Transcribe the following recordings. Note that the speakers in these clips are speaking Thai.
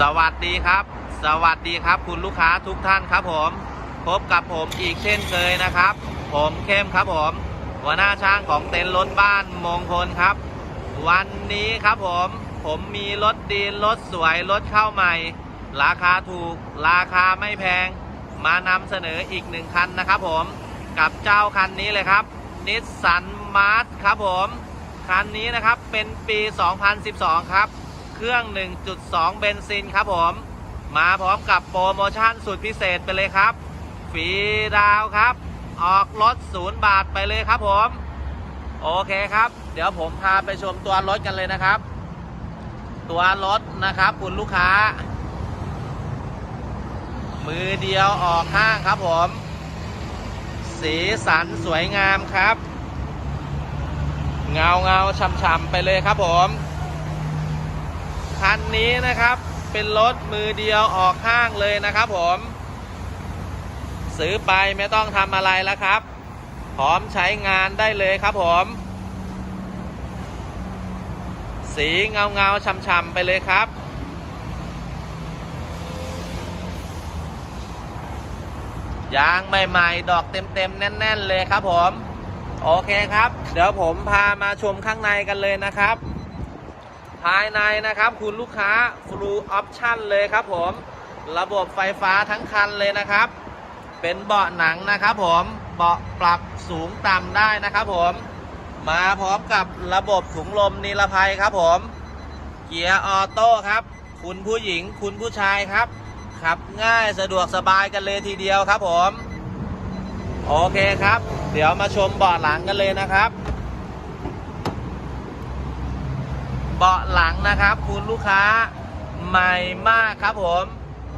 สวัสดีครับ สวัสดีครับคุณลูกค้าทุกท่านครับผม พบกับผมอีกเช่นเคยนะครับ ผมเข้มครับผม หัวหน้าช่างของเต็นท์รถบ้านมงคลครับ วันนี้ครับผม ผมมีรถดีรถสวยรถเข้าใหม่ ราคาถูก ราคาไม่แพง มานำเสนออีกหนึ่งคันนะครับผม กับเจ้าคันนี้เลยครับนิสสันมาร์ครับผม คันนี้นะครับเป็นปี 2012 ครับ เครื่อง 1.2 เบนซินครับผม มาพร้อมกับโปรโมชั่นสุดพิเศษไปเลยครับฟรีดาวครับ ออกรถศูนย์บาทไปเลยครับผม โอเคครับ เดี๋ยวผมพาไปชมตัวรถกันเลยนะครับ ตัวรถนะครับคุณลูกค้า มือเดียวออกข้างครับผม สีสันสวยงามครับ เงาเงาฉ่ำๆไปเลยครับผม คันนี้นะครับ เป็นรถมือเดียวออกข้างเลยนะครับผม ซื้อไปไม่ต้องทำอะไรแล้วครับ พร้อมใช้งานได้เลยครับผม สีเงาเงาๆช่ำๆไปเลยครับยางใหม่ๆ ดอกเต็มๆ แน่น ๆ เลยครับผม โอเคครับ เดี๋ยวผมพามาชมข้างในกันเลยนะครับ ภายในนะครับคุณลูกค้า full option เลยครับผม ระบบไฟฟ้าทั้งคันเลยนะครับ เป็นเบาะหนังนะครับผมเบาะปรับสูงต่ำได้นะครับผม มาพร้อมกับระบบถุงลมนิรภัยครับผม เกียร์ออโต้ครับ คุณผู้หญิงคุณผู้ชายครับ ขับง่ายสะดวกสบายกันเลยทีเดียวครับผม โอเคครับ เดี๋ยวมาชมเบาะหลังกันเลยนะครับ เบาะหลังนะครับ คุณลูกค้าใหม่มากครับผม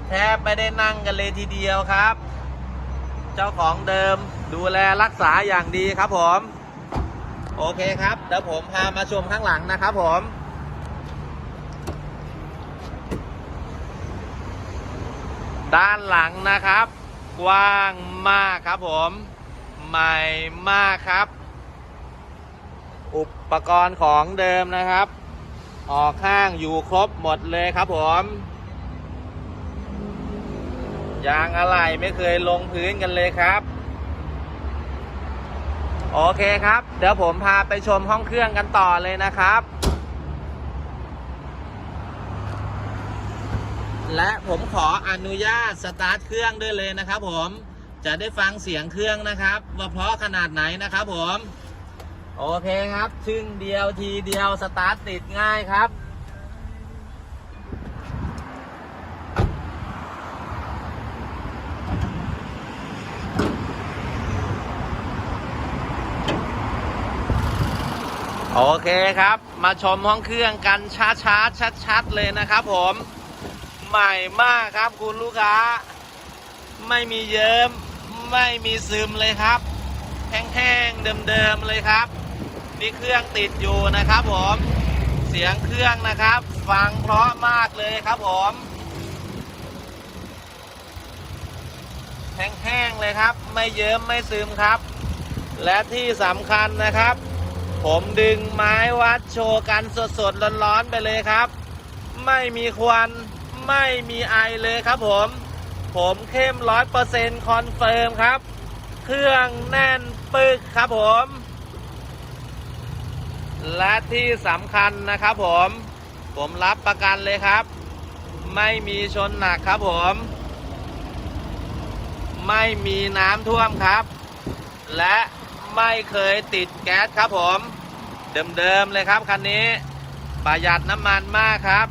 แทบไม่ได้นั่งกันเลยทีเดียวครับ เจ้าของเดิมดูแลรักษาอย่างดีครับผม โอเคครับ เดี๋ยวผมพามาชมข้างหลังนะครับผมด้านหลังนะครับ กว้างมากครับผม ใหม่มากครับ อุปกรณ์ของเดิมนะครับ ออกข้างอยู่ครบหมดเลยครับผมยางอะไรไม่เคยลงพื้นกันเลยครับ โอเคครับ เดี๋ยวผมพาไปชมห้องเครื่องกันต่อเลยนะครับ และผมขออนุญาตสตาร์ทเครื่องด้วยเลยนะครับผมจะได้ฟังเสียงเครื่องนะครับ ว่าเพราะขนาดไหนนะครับผม โอเคครับ ชึ่งเดียวทีเดียวสตาร์ทติดง่ายครับ โอเคครับ มาชมห้องเครื่องกันช้าๆชัดๆเลยนะครับผมใหม่มากครับคุณลูกค้า ไม่มีเยิม้ม ไม่มีซึมเลยครับ แห้งๆเดิมๆเลยครับ นี่เครื่องติดอยู่นะครับผม เสียงเครื่องนะครับ ฟังเพราะมากเลยครับผมแห้งๆเลยครับ ไม่เยิ้มไม่ซึมครับ และที่สำคัญนะครับ ผมดึงไม้วัดโชว์กันสดๆร้อนๆไปเลยครับ ไม่มีควันไม่มีไอเลยครับผม ผมเข้มร้อยเปอร์เซ็นต์คอนเฟิร์มครับ เครื่องแน่นปึกครับผม และที่สำคัญนะครับผม ผมรับประกันเลยครับ ไม่มีชนหนักครับผม ไม่มีน้ำท่วมครับ และไม่เคยติดแก๊สครับผม เดิมๆเลยครับคันนี้ ประหยัดน้ำมันมากครับ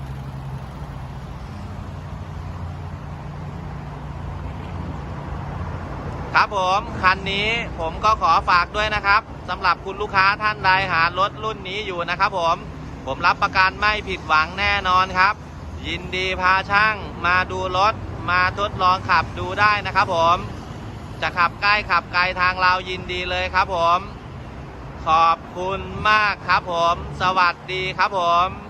ครับผมคันนี้ผมก็ขอฝากด้วยนะครับสำหรับคุณลูกค้าท่านใดหารถรุ่นนี้อยู่นะครับผมผมรับประกันไม่ผิดหวังแน่นอนครับ ยินดีพาช่างมาดูรถมาทดลองขับดูได้นะครับผมจะขับใกล้ขับไกลทางเรายินดีเลยครับผม ขอบคุณมากครับผม สวัสดีครับผม